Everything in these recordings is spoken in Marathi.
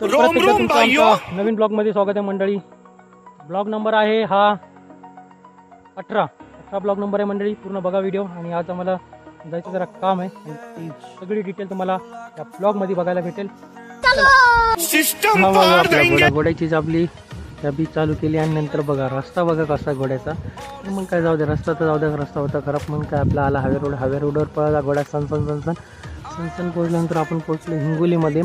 तर परत एकदा रोम तुमचं. आमच्या नवीन ब्लॉगमध्ये स्वागत आहे मंडळी. ब्लॉग नंबर आहे हा अठरा. अठरा ब्लॉग नंबर आहे मंडळी. पूर्ण बघा व्हिडिओ आणि आज आम्हाला जायचं जरा काम आहे. आणि ती सगळी डिटेल तुम्हाला या ब्लॉगमध्ये बघायला भेटेल. सिस्टम घोड्याची आपली चाबी चालू केली आणि नंतर बघा रस्ता बघा कसा आहे घोड्याचा. तर मग काय जाऊ दे रस्ता तर जाऊ द्या रस्ता होता खराब. मग काय आपला आला हवे रोड हवे रोडवर पळाला घोडा सन सन सन सन. सन सन पोहोचल्यानंतर आपण पोहोचलो हिंगोलीमध्ये.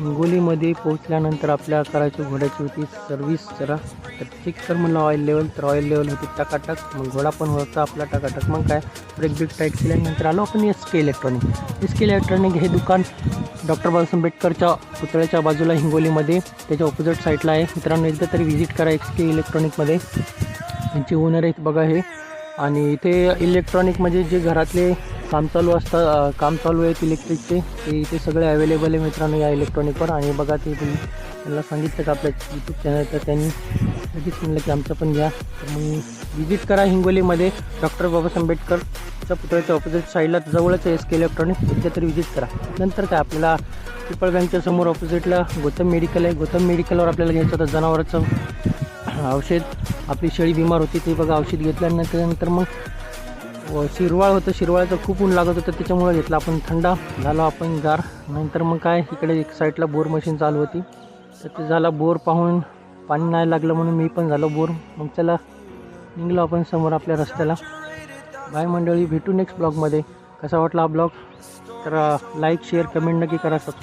हिंगोलीमध्ये पोहोचल्यानंतर आपल्या करायची घोड्याची होती सर्व्हिस जरा. तर ठीक कर म्हणलं ऑइल लेवल तर ऑइल लेवल होती टकाटक. मग घोडा पण होता आपला टकाटक. मग काय ब्रेक ब्रेक टाईट केल्यानंतर आलो आपण S K electronic S K electronic हे दुकान डॉक्टर बाबासाहेब आंबेडकरच्या पुतळ्याच्या बाजूला हिंगोलीमध्ये त्याच्या ऑपोजिट साईडला आहे. मित्रांनो एकदा तरी व्हिजिट करा एक्स के इलेक्ट्रॉनिकमध्ये त्यांचे ओनर आहेत बघा हे. आणि इथे इलेक्ट्रॉनिक म्हणजे जे घरातले काम चालू असतं काम चालू आहेत इलेक्ट्रिकचे ते इथे सगळे अवेलेबल आहे मित्रांनो या इलेक्ट्रॉनिकवर आणि बघा ते तुम्ही त्यांना सांगितलं का आपल्या यूट्यूब चॅनल तर त्यांनी लगेच म्हणलं की आमचं पण घ्या. तर मग व्हिजिट करा हिंगोलीमध्ये. डॉक्टर बाबासाहेब आंबेडकरच्या पुतळ्याच्या ऑपोजिट साईडला जवळच एस के इलेक्ट्रॉनिक तिथे तरी व्हिजिट करा. नंतर काय आपल्याला पिपळ बँकच्या समोर ऑपोजिटला गौतम मेडिकल आहे. गौतम मेडिकलवर आपल्याला घ्यायचं होतं जनावरांचं औषध. आपली शेळी बिमार होती ते बघा औषध घेतल्यानंतर नंतर मग व शिरवाळ होतं. शिरवाळचं खूप ऊन लागत होतं त्याच्यामुळे घेतलं आपण. थंडा झालो आपण गार. नंतर मग काय इकडे एक साईडला बोर मशीन चालू होती. तर ते झाला बोर पाहून पाणी नाही लागलं म्हणून मी पण झालो बोर. मग चला निघलो आपण समोर आपल्या रस्त्याला. बाय मंडळी भेटू नेक्स्ट ब्लॉगमध्ये कसा वाटला हा ब्लॉग तर लाईक शेअर कमेंट नक्की करा सबस्क्राईब